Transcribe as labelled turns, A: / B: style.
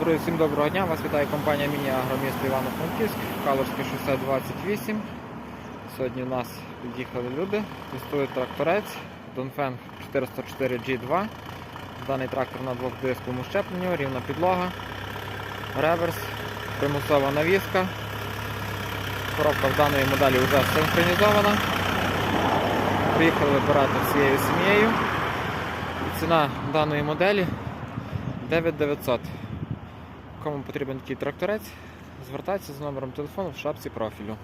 A: Друзі, всім доброго дня. Вас вітає компанія Міні Агромісто Івано-Франківськ, Калорське шосе 28. Сьогодні у нас під'їхали люди, тестують тракторець Донфен 404 G2. Даний трактор на двохдисковому щепленню, рівна підлога, реверс, примусова навіска. Коробка в даної моделі вже синхронізована. Приїхали вибирати всією сім'єю. Ціна даної моделі 9900. Кому потрібен такий тракторець, звертайтеся з номером телефону в шапці профілю.